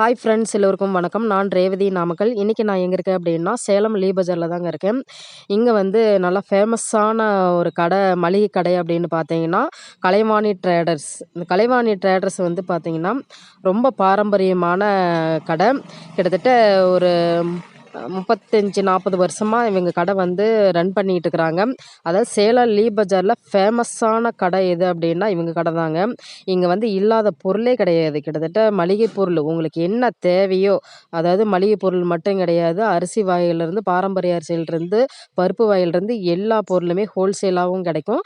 Hi friends எல்லோருக்கும் வணக்கம். நான் ரேவதி நாமக்கல். இன்றைக்கி நான் எங்கே இருக்கேன் அப்படின்னா சேலம் லீ பஜாரில் தாங்க இருக்கேன். இங்கே வந்து நல்லா ஃபேமஸான ஒரு கடை மளிகை கடை அப்படின்னு பார்த்தீங்கன்னா கலைவாணி ட்ரேடர்ஸ் இந்த கலைவாணி ட்ரேடர்ஸ் வந்து பார்த்தீங்கன்னா ரொம்ப பாரம்பரியமான கடை. கிட்டத்தட்ட ஒரு முப்பத்தஞ்சு நாற்பது வருஷமாக இவங்க கடை வந்து ரன் பண்ணிகிட்டு இருக்கிறாங்க. அதாவது சேலம் லீ பஜாரில் ஃபேமஸான கடை எது அப்படின்னா இவங்க கடை தாங்க. இங்கே வந்து இல்லாத பொருளே கிடையாது. கிட்டத்தட்ட மளிகை பொருள் உங்களுக்கு என்ன தேவையோ அதாவது மளிகை பொருள் மட்டும் கிடையாது. அரிசி வாயிலிருந்து பாரம்பரிய அரிசியிலிருந்து பருப்பு வகையிலிருந்து எல்லா பொருளுமே ஹோல்சேலாகவும் கிடைக்கும்.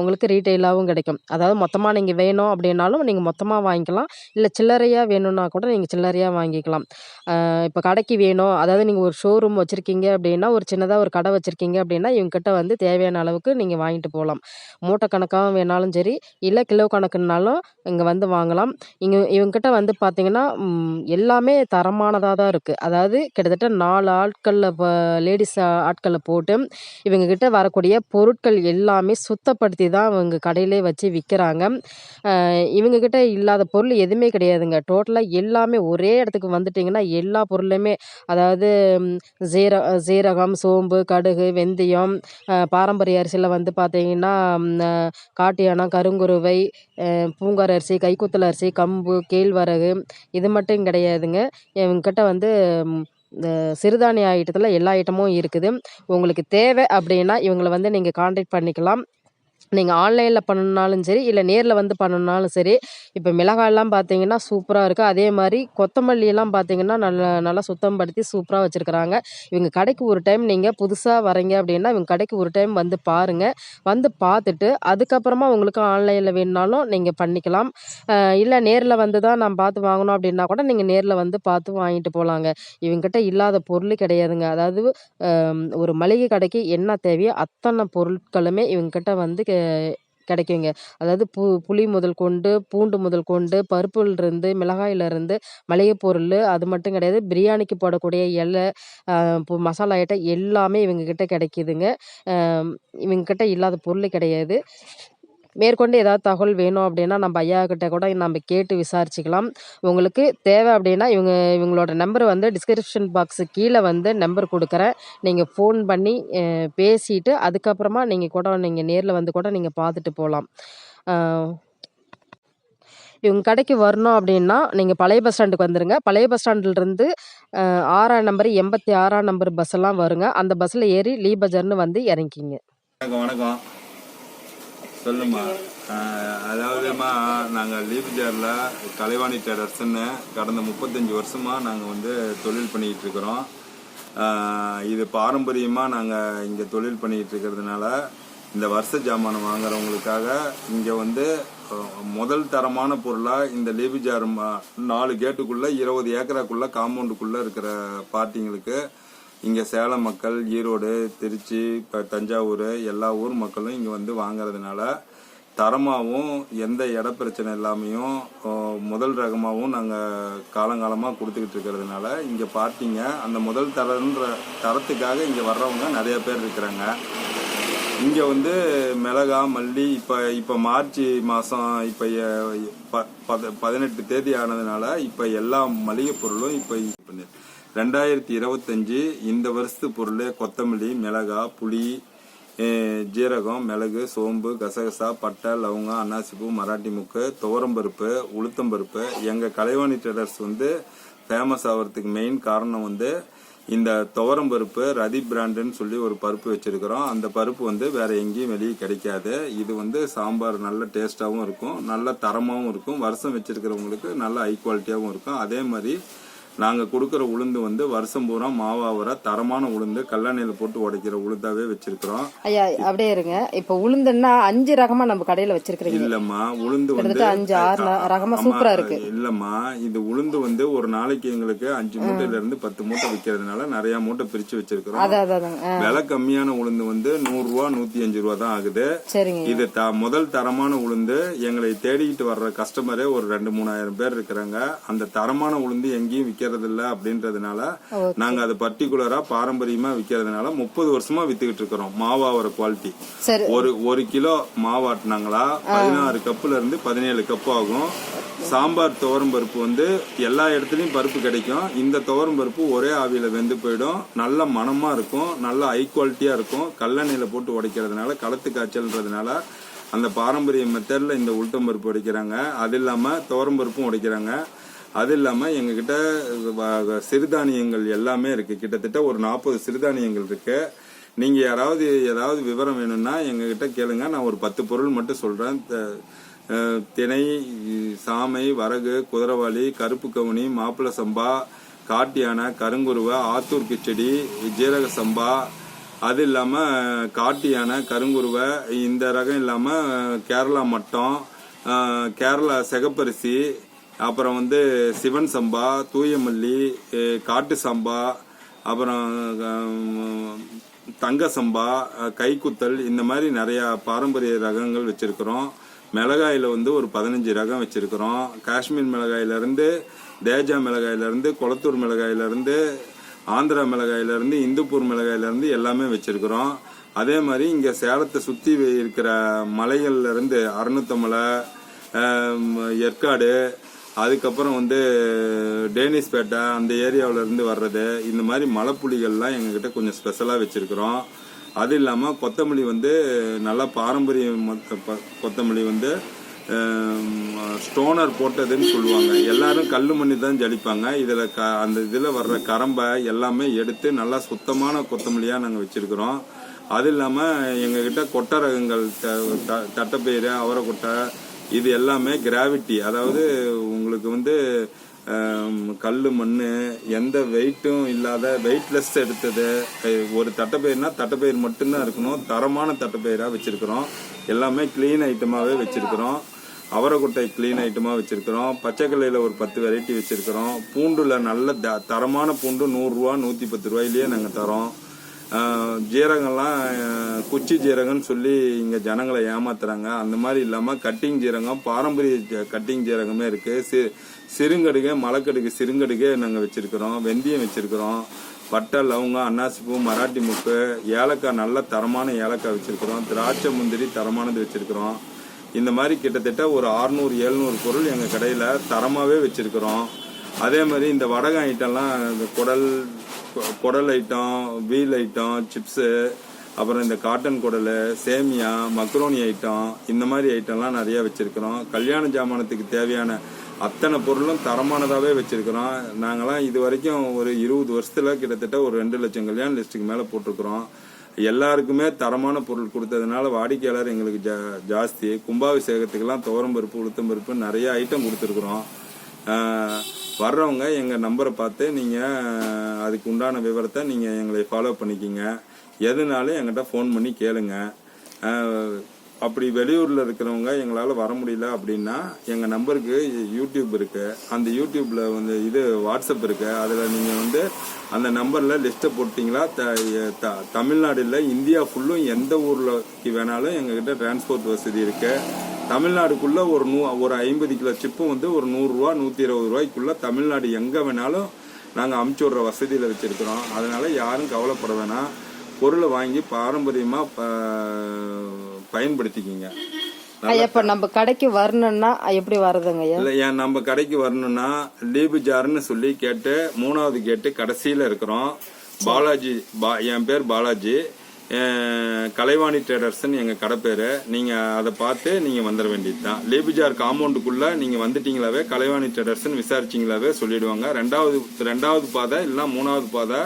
உங்களுக்கு ரீட்டெயிலாகவும் கிடைக்கும். அதாவது மொத்தமாக நீங்கள் வேணும் அப்படின்னாலும் நீங்கள் மொத்தமாக வாங்கிக்கலாம். இல்லை சில்லறையாக வேணும்னா கூட நீங்கள் சில்லறையாக வாங்கிக்கலாம். இப்போ கடைக்கு வேணும் அதாவது நீங்கள் ஒரு ஷோரூம் வச்சுருக்கீங்க அப்படின்னா ஒரு சின்னதாக ஒரு கடை வச்சுருக்கீங்க அப்படின்னா இவங்ககிட்ட வந்து தேவையான அளவுக்கு நீங்கள் வாங்கிட்டு போகலாம். மூட்டை கணக்காகவும் வேணாலும் சரி இல்லை கிலோ கணக்குனாலும் இங்கே வந்து வாங்கலாம். இங்கே இவங்ககிட்ட வந்து பார்த்தீங்கன்னா எல்லாமே தரமானதாக தான் இருக்குது அதாவது கிட்டத்தட்ட நாலு ஆட்களில் இப்போ லேடிஸ் ஆட்களை போட்டு இவங்கக்கிட்ட வரக்கூடிய பொருட்கள் எல்லாமே சுத்தப்படுத்தி தான் அவங்க கடையிலே வச்சு விற்கிறாங்க இவங்கக்கிட்ட இல்லாத பொருள் எதுவுமே கிடையாதுங்க. டோட்டலாக எல்லாமே ஒரே இடத்துக்கு வந்துட்டிங்கன்னா எல்லா பொருளுமே அதாவது அதாவது சீர சீரகம் சோம்பு கடுகு வெந்தயம் பாரம்பரிய அரிசியில் வந்து பார்த்தீங்கன்னா ம், காட்டு கருங்குருவை பூங்கார் அரிசி கைக்குத்தல் அரிசி கம்பு கேழ்வரகு இது மட்டும் கிடையாதுங்க. இவங்ககிட்ட வந்து இந்த சிறுதானிய ஐட்டத்தில் எல்லா ஐட்டமும் இருக்குது. உங்களுக்கு தேவை அப்படின்னா இவங்களை வந்து நீங்கள் கான்டெக்ட் பண்ணிக்கலாம். நீங்கள் ஆன்லைனில் பண்ணணுன்னாலும் சரி இல்லை நேரில் வந்து பண்ணணுனாலும் சரி இப்போ மிளகாயெல்லாம் பார்த்தீங்கன்னா சூப்பராக இருக்குது அதே மாதிரி கொத்தமல்லியெல்லாம் பார்த்தீங்கன்னா நல்லா நல்லா சுத்தம் படுத்தி சூப்பராக வச்சுருக்குறாங்க. இவங்க கடைக்கு ஒரு டைம் நீங்கள் புதுசாக வரீங்க அப்படின்னா இவங்க கடைக்கு ஒரு டைம் வந்து பாருங்கள் வந்து பார்த்துட்டு அதுக்கப்புறமா உங்களுக்கு ஆன்லைனில் வேணுனாலும் நீங்கள் பண்ணிக்கலாம். இல்லை நேரில் வந்து தான் நான் பார்த்து வாங்கணும் அப்படின்னா கூட நீங்கள் நேரில் வந்து பார்த்து வாங்கிட்டு போகலாங்க இவங்ககிட்ட இல்லாத பொருள் கிடையாதுங்க. அதாவது ஒரு மளிகை கடைக்கு என்ன தேவையோ அத்தனை பொருட்களுமே இவங்ககிட்ட வந்து கே கிடைக்குங்க. அதாவது பு புளி முதல் கொண்டு பூண்டு முதல் கொண்டு பருப்புலேருந்து மிளகாயிலேருந்து மளிகை பொருள் அது மட்டும் கிடையாது பிரியாணிக்கு போடக்கூடிய இலை இப்போ மசாலா ஐட்டம் எல்லாமே இவங்கக்கிட்ட கிடைக்கிதுங்க. இவங்கக்கிட்ட இல்லாத பொருள் கிடையாது. மேற்கொண்டு ஏதாவது தகவல் வேணும் அப்படின்னா நம்ம ஐயா கிட்ட கூட நம்ம கேட்டு விசாரிச்சுக்கலாம். உங்களுக்கு தேவை அப்படின்னா இவங்க இவங்களோட நம்பர் வந்து டிஸ்கிரிப்ஷன் பாக்ஸு கீழே வந்து நம்பர் கொடுக்குறேன். நீங்கள் ஃபோன் பண்ணி பேசிட்டு அதுக்கப்புறமா நீங்கள் கூட நீங்கள் நேரில் வந்து கூட நீங்கள் பார்த்துட்டு போகலாம். இவங்க கடைக்கு வரணும் அப்படின்னா நீங்கள் பழைய பஸ் ஸ்டாண்டுக்கு வந்துடுங்க பழைய பஸ் ஸ்டாண்டுலேருந்து ஆறாம் நம்பர் எண்பத்தி ஆறாம் நம்பர் பஸ்ஸெல்லாம் வருங்க. அந்த பஸ்ஸில் ஏறி லீ பஜார்னு வந்து இறங்கிக்கிங்க வணக்கம் வணக்கம். சொல்லுமா. அதாவதுமா நாங்கள் லீப்ஜாரில் கலைவாணி டேடர்ஸ்ன்னு கடந்த முப்பத்தஞ்சு வருஷமாக நாங்கள் வந்து தொழில் பண்ணிக்கிட்டு இருக்கிறோம். இது பாரம்பரியமாக நாங்கள் இங்கே தொழில் பண்ணிக்கிட்டு இருக்கிறதுனால இந்த வருஷ ஜாமானம் வாங்குறவங்களுக்காக இங்கே வந்து முதல் தரமான பொருளாக இந்த லீபிஜார் நாலு கேட்டுக்குள்ளே இருபது ஏக்கராக்குள்ளே காம்பவுண்டுக்குள்ளே இருக்கிற பார்ட்டிங்களுக்கு இங்கே சேலம் மக்கள் ஈரோடு திருச்சி இப்போ தஞ்சாவூர் எல்லா ஊர் மக்களும் இங்கே வந்து வாங்கிறதுனால தரமாகவும் எந்த இட பிரச்சனை இல்லாமையும் முதல் ரகமாகவும் நாங்கள் காலங்காலமாக கொடுத்துக்கிட்டு இருக்கிறதுனால இங்கே பார்த்தீங்க அந்த முதல் தரன்ற தரத்துக்காக இங்கே வர்றவங்க நிறைய பேர் இருக்கிறாங்க. இங்கே வந்து மிளகா மல்லி இப்போ இப்போ மார்ச் மாதம் இப்போ பதினெட்டு தேதி ஆனதுனால இப்போ எல்லா மளிகை பொருளும் இப்போ பண்ணு ரெண்டாயிரத்தி இருபத்தஞ்சு இந்த வருஷத்து பொருள் கொத்தமல்லி மிளகா புளி ஜீரகம் மிளகு சோம்பு கசகசா பட்டை லவங்கம் அன்னாசிப்பூ மராட்டி முக்கு துவரம்பருப்பு உளுத்தம்பருப்பு எங்கள் கலைவாணி ட்ரேடர்ஸ் வந்து ஃபேமஸ் ஆகிறதுக்கு மெயின் காரணம் வந்து இந்த துவரம் பருப்பு ரதி பிராண்டுன்னு சொல்லி ஒரு பருப்பு வச்சுருக்கிறோம். அந்த பருப்பு வந்து வேறு எங்கேயும் வெளியே கிடைக்காது. இது வந்து சாம்பார் நல்ல டேஸ்ட்டாகவும் இருக்கும் நல்ல தரமாகவும் இருக்கும். வருஷம் வச்சுருக்கிறவங்களுக்கு நல்ல ஹை குவாலிட்டியாகவும் இருக்கும். அதே மாதிரி நாங்கள் கொடுக்குற உளுந்து வந்து வருஷம் பூரா மாவாவர தரமான உளுந்து கல்லெண்ணெயில் போட்டு உடைக்கிற உளுந்தாவே வச்சிருக்கிறோம். ஐயா அப்படியே இருங்க. இப்போ உளுந்துன்னா அஞ்சு ரகமாக நம்ம கடையில் வச்சிருக்கிறீங்க. இல்லம்மா உளுந்து வந்து அஞ்சு ஆறு ரகமா சூப்பரா இருக்கு. இல்லம்மா இது உளுந்து வந்து ஒரு நாளைக்கு எங்களுக்கு அஞ்சு மூட்டையில இருந்து பத்து மூட்டை விற்கிறதுனால நிறைய மூட்டை பிரிச்சு வச்சிருக்கிறோம். விலை கம்மியான உளுந்து வந்து நூறு ரூபா நூத்தி அஞ்சு ரூபா தான் ஆகுது. இது முதல் தரமான உளுந்து. எங்களை தேடிக்கிட்டு வர்ற கஸ்டமரே ஒரு ரெண்டு மூணாயிரம் பேர் இருக்கிறாங்க. அந்த தரமான உளுந்து எங்கேயும் விற்க விற்கிறது இல்ல அப்படின்றதுனால நாங்க அது பர்டிகுலரா பாரம்பரியமா விற்கிறதுனால முப்பது வருஷமா வித்துக்கிட்டு இருக்கிறோம். மாவாவோட குவாலிட்டி ஒரு ஒரு கிலோ மாவாட்டினாங்களா பதினாறு கப்புல இருந்து பதினேழு கப்பு ஆகும். சாம்பார் துவரம் பருப்பு வந்து எல்லா இடத்துலயும் பருப்பு கிடைக்கும். இந்த துவரம் பருப்பு ஒரே ஆவியில வெந்து போயிடும். நல்ல மணமா இருக்கும். நல்ல ஹை குவாலிட்டியா இருக்கும். கல்லெண்ணெயில போட்டு உடைக்கிறதுனால களத்து காய்ச்சல்ன்றதுனால அந்த பாரம்பரிய மெத்தட்ல இந்த உளுத்தம் பருப்பு உடைக்கிறாங்க. அது இல்லாம துவரம் பருப்பும் உடைக்கிறாங்க. அது இல்லாமல் எங்ககிட்ட வ- சிறுதானியங்கள் எல்லாமே இருக்குது கிட்டத்தட்ட ஒரு நாற்பது சிறுதானியங்கள் இருக்குது நீங்கள் யாராவது ஏதாவது விவரம் வேணும்னா எங்ககிட்ட கேளுங்க. நான் ஒரு பத்து பொருள் மட்டும் சொல்கிறேன் த- திணை சாமை வரகு குதிரவாளி கருப்பு கவுனி மாப்பிள சம்பா காட்டு யானை கருங்குருவை ஆத்தூர் கிச்சடி ஜீரக சம்பா. அது இல்லாமல் காட்டு யானை கருங்குருவை இந்த ரகம் இல்லாமல் கேரளா மட்டம் கேரளா சிகப்பரிசி அப்புறம் வந்து சிவன் சம்பா தூயமல்லி காட்டு சம்பா அப்புறம் தங்க சம்பா கைக்குத்தல் இந்த மாதிரி நிறையா பாரம்பரிய ரகங்கள் வச்சுருக்குறோம். மிளகாயில் வந்து ஒரு பதினஞ்சு ரகம் வச்சுருக்குறோம். காஷ்மீர் மிளகாயிலேருந்து தேஜா மிளகாயிலேருந்து கொளத்தூர் குளத்தூர் ஆந்திரா மிளகாயிலேருந்து இந்துப்பூர் மிளகாயிலேருந்து எல்லாமே வச்சுருக்குறோம். அதே மாதிரி இங்கே சேலத்தை சுற்றி இருக்கிற மலைகள்லேருந்து அறுநூத்தமலை அருணுத்தமலை ஏற்காடு அதுக்கப்புறம் வந்து டேனிஸ்பேட்டை அந்த ஏரியாவுல இருந்து வர்றது இந்த மாதிரி மலைப்புலிகள்லாம் எங்ககிட்ட கொஞ்சம் ஸ்பெஷலாக வச்சுருக்குறோம். அது இல்லாமல் கொத்தமல்லி வந்து நல்லா பாரம்பரிய கொத்தமல்லி வந்து ஸ்டோனர் போட்டதுன்னு சொல்லுவாங்க. எல்லாரும் கல் மண்ணி தான் ஜலிப்பாங்க. இதில் க அந்த இதில் வர்ற கரம்பை எல்லாமே எடுத்து நல்லா சுத்தமான கொத்தமல்லியாக நாங்கள் வச்சுருக்குறோம். அது இல்லாமல் எங்ககிட்ட கொட்டை ரகங்கள் த- த- தட்டைப்பயிறு அவரைக்கொட்டை இது எல்லாமே கிராவிட்டி அதாவது உங்களுக்கு வந்து கல் மண் எந்த வெயிட்டும் இல்லாத வெயிட்லெஸ் எடுத்தது. ஒரு தட்டைப்பயிர்னா தட்டைப்பயிர் மட்டும்தான் இருக்கணும். தரமான தட்டைப்பயிராக வச்சுருக்குறோம். எல்லாமே க்ளீன் ஐட்டமாகவே வச்சிருக்கிறோம். அவரைக்கொட்டை க்ளீன் ஐட்டமாக வச்சிருக்கிறோம். பச்சைக்கல்லையில் ஒரு பத்து வெரைட்டி வச்சுருக்குறோம். பூண்டில் நல்ல த- தரமான பூண்டு நூறுரூவா நூற்றி பத்து ரூபாயிலேயே நாங்கள் தரோம். ஜீரகம்லாம் குச்சி ஜீரகம்னு சொல்லி இங்கே ஜனங்களை ஏமாத்துறாங்க. அந்த மாதிரி இல்லாமல் கட்டிங் ஜீரகம் பாரம்பரிய ஜ- கட்டிங் ஜீரகமே இருக்கு. சி- சிறுங்கடுக மலைக்கடுகு சிறுங்கடுகு நாங்கள் வச்சிருக்கிறோம் வெந்தயம் வச்சிருக்கிறோம் பட்டை லவங்கம் அன்னாசிப்பூ மராட்டி முக்கு ஏலக்காய் நல்ல தரமான ஏலக்காய் வச்சிருக்கிறோம் திராட்சை முந்திரி தரமானது வச்சிருக்கிறோம். இந்த மாதிரி கிட்டத்தட்ட ஒரு 600 எழுநூறு பொருள் எங்கள் கடையில் தரமாகவே வச்சிருக்கிறோம். அதே மாதிரி இந்த வடகம் ஐட்டம்லாம் இந்த குடல் குடல் ஐட்டம் வீல் ஐட்டம் சிப்ஸு அப்புறம் இந்த காட்டன் குடல் சேமியா மக்ரோனி ஐட்டம் இந்த மாதிரி ஐட்டம்லாம் நிறையா வச்சுருக்கிறோம். கல்யாண ஜாமானத்துக்கு தேவையான அத்தனை பொருளும் தரமானதாகவே வச்சுருக்கிறோம். நாங்களாம் இது வரைக்கும் ஒரு இருபது வருஷத்தில் கிட்டத்தட்ட ஒரு ரெண்டு லட்சம் கல்யாண லிஸ்ட்டுக்கு மேலே போட்டிருக்கிறோம். எல்லாருக்குமே தரமான பொருள் கொடுத்ததுனால வாடிக்கையாளர் எங்களுக்கு ஜா ஜாஸ்தி. கும்பாபிஷேகத்துக்கெல்லாம் துவரம் பருப்பு உளுத்தம் பருப்பு நிறைய ஐட்டம் கொடுத்துருக்குறோம். ஆஹ் வர்றவங்க எங்கள் நம்பரை பார்த்து நீங்கள் அதுக்கு உண்டான விவரத்தை நீங்கள் எங்களை ஃபாலோ பண்ணிக்கிங்க. எதுனாலும் எங்கிட்ட ஃபோன் பண்ணி கேளுங்க. அப்படி வெளியூரில் இருக்கிறவங்க எங்களால் வர முடியல அப்படின்னா எங்கள் நம்பருக்கு யூடியூப் இருக்குது அந்த யூடியூப்பில் வந்து இது வாட்ஸ்அப் இருக்குது அதில் நீங்கள் வந்து அந்த நம்பரில் லிஸ்ட்டை போட்டிங்களா? த த- தமிழ்நாடு இல்லை இந்தியா ஃபுல்லும் எந்த ஊரில் வேணாலும் எங்ககிட்ட டிரான்ஸ்போர்ட் வசதி இருக்குது தமிழ்நாடுக்குள்ள ஒரு நூ ஒரு ஐம்பது கிலோ சிப்பும் வந்து ஒரு நூறுரூவா நூற்றி இருபது ரூபாய்க்குள்ள தமிழ்நாடு எங்கே வேணாலும் நாங்கள் அமுச்சு விட்ற வசதியில் வச்சுருக்கிறோம். அதனால யாரும் கவலைப்பட வேணாம். பொருளை வாங்கி பாரம்பரியமாக பயன்படுத்திக்கிங்க. இப்ப நம்ம கடைக்கு வரணும்னா எப்படி வர்றதுங்க இல்லை ஏன் நம்ம கடைக்கு வரணும்னா லீபு ஜார்னு சொல்லி கேட்டு மூணாவது கேட்டு கடைசியில் இருக்கிறோம். பாலாஜி பா என் பேர் பாலாஜி. கலைவாணி ட்ரேடர்ஸ்னு எங்கள் கடை பேர். நீங்கள் அதை பார்த்து நீங்கள் வந்துட வேண்டியது தான் லேபிஜார் காம்பவுண்டுக்குள்ளே நீங்கள் வந்துட்டீங்களாவே கலைவாணி ட்ரேடர்ஸ்னு விசாரிச்சிங்களாவே சொல்லிடுவாங்க. ரெண்டாவது ரெண்டாவது பாதை இல்லைன்னா மூணாவது பாதை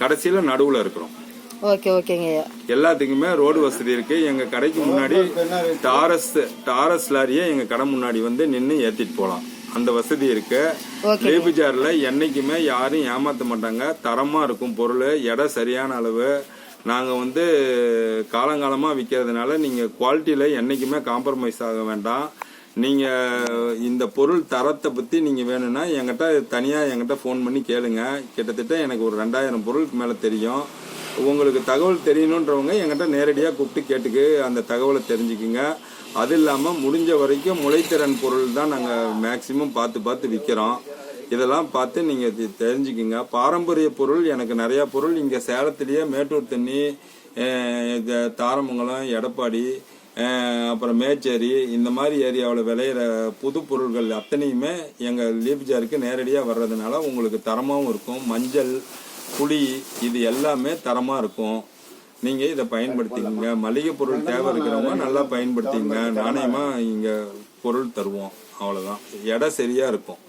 கடைசியில் நடுவில் இருக்கிறோம். ஓகே ஓகேங்க எல்லாத்துக்குமே ரோடு வசதி இருக்கு. எங்க கடைக்கு முன்னாடி டாரஸ் டாரஸ் லாரியை எங்க கடை முன்னாடி வந்து நின்று ஏத்திட்டு போலாம். அந்த வசதி இருக்கு. லேபிஜார்ல என்னைக்குமே யாரும் ஏமாத்த மாட்டாங்க. தரமா இருக்கும் பொருள் எடை சரியான அளவு நாங்கள் வந்து காலங்காலமாக விற்கிறதுனால நீங்கள் குவாலிட்டியில் என்றைக்குமே காம்ப்ரமைஸ் ஆக வேண்டாம். நீங்கள் இந்த பொருள் தரத்தை பற்றி நீங்கள் வேணும்னா என்கிட்ட தனியாக என்கிட்ட ஃபோன் பண்ணி கேளுங்க. கிட்டத்தட்ட எனக்கு ஒரு ரெண்டாயிரம் பொருளுக்கு மேலே தெரியும். உங்களுக்கு தகவல் தெரியணுன்றவங்க என்கிட்ட நேரடியாக கூப்பிட்டு கேட்டுக்கு அந்த தகவலை தெரிஞ்சுக்குங்க. அது இல்லாமல் முடிஞ்ச வரைக்கும் முளைத்திறன் பொருள் தான் நாங்கள் மேக்சிமம் பார்த்து பார்த்து விற்கிறோம் இதெல்லாம் பார்த்து நீங்கள் தெ- பாரம்பரிய பொருள் எனக்கு நிறையா பொருள். இங்கே சேலத்திலேயே மேட்டூர் தண்ணி தாரமங்கலம் எடப்பாடி அப்புறம் மேச்சேரி இந்த மாதிரி ஏரியாவில் விளையிற புது பொருள்கள் அத்தனையுமே எங்கள் லீப்ஜாருக்கு நேரடியாக வர்றதுனால உங்களுக்கு தரமாகவும் இருக்கும். மஞ்சள் புளி இது எல்லாமே தரமாக இருக்கும். நீங்கள் இதை பயன்படுத்திக்கங்க. மளிகை பொருள் தேவை இருக்கிறவங்க நல்லா பயன்படுத்திங்க. நாணயமாக இங்கே பொருள் தருவோம். அவ்வளோதான் எடை சரியாக இருக்கும்.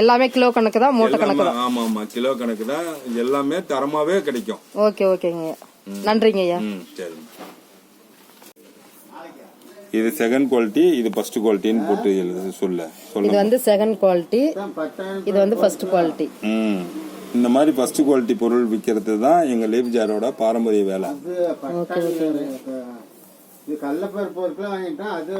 எல்லாமே கிலோ கணக்கு தான் மூட்டை கணக்கு எல்லாமே ஆமாம் ஆமாம் கிலோ கணக்கு தான். எல்லாமே தரமாகவே கிடைக்கும். ஓகே ஓகேங்க. நன்றிங்க ஐயா. சரி இது செகண்ட் குவாலிட்டி இது ஃபர்ஸ்ட் குவாலிட்டின்னு போட்டு எழுது சொல்ல. இது சொல்ல வந்து செகண்ட் குவாலிட்டி இது வந்து ஃபர்ஸ்ட் குவாலிட்டி ம். இந்த மாதிரி ஃபர்ஸ்ட் குவாலிட்டி பொருள் விற்கிறது தான் எங்கள் லேப் ஜாரோட பாரம்பரிய வேலை. இது ஒருக்கில் வாங்கிட்டேன் அது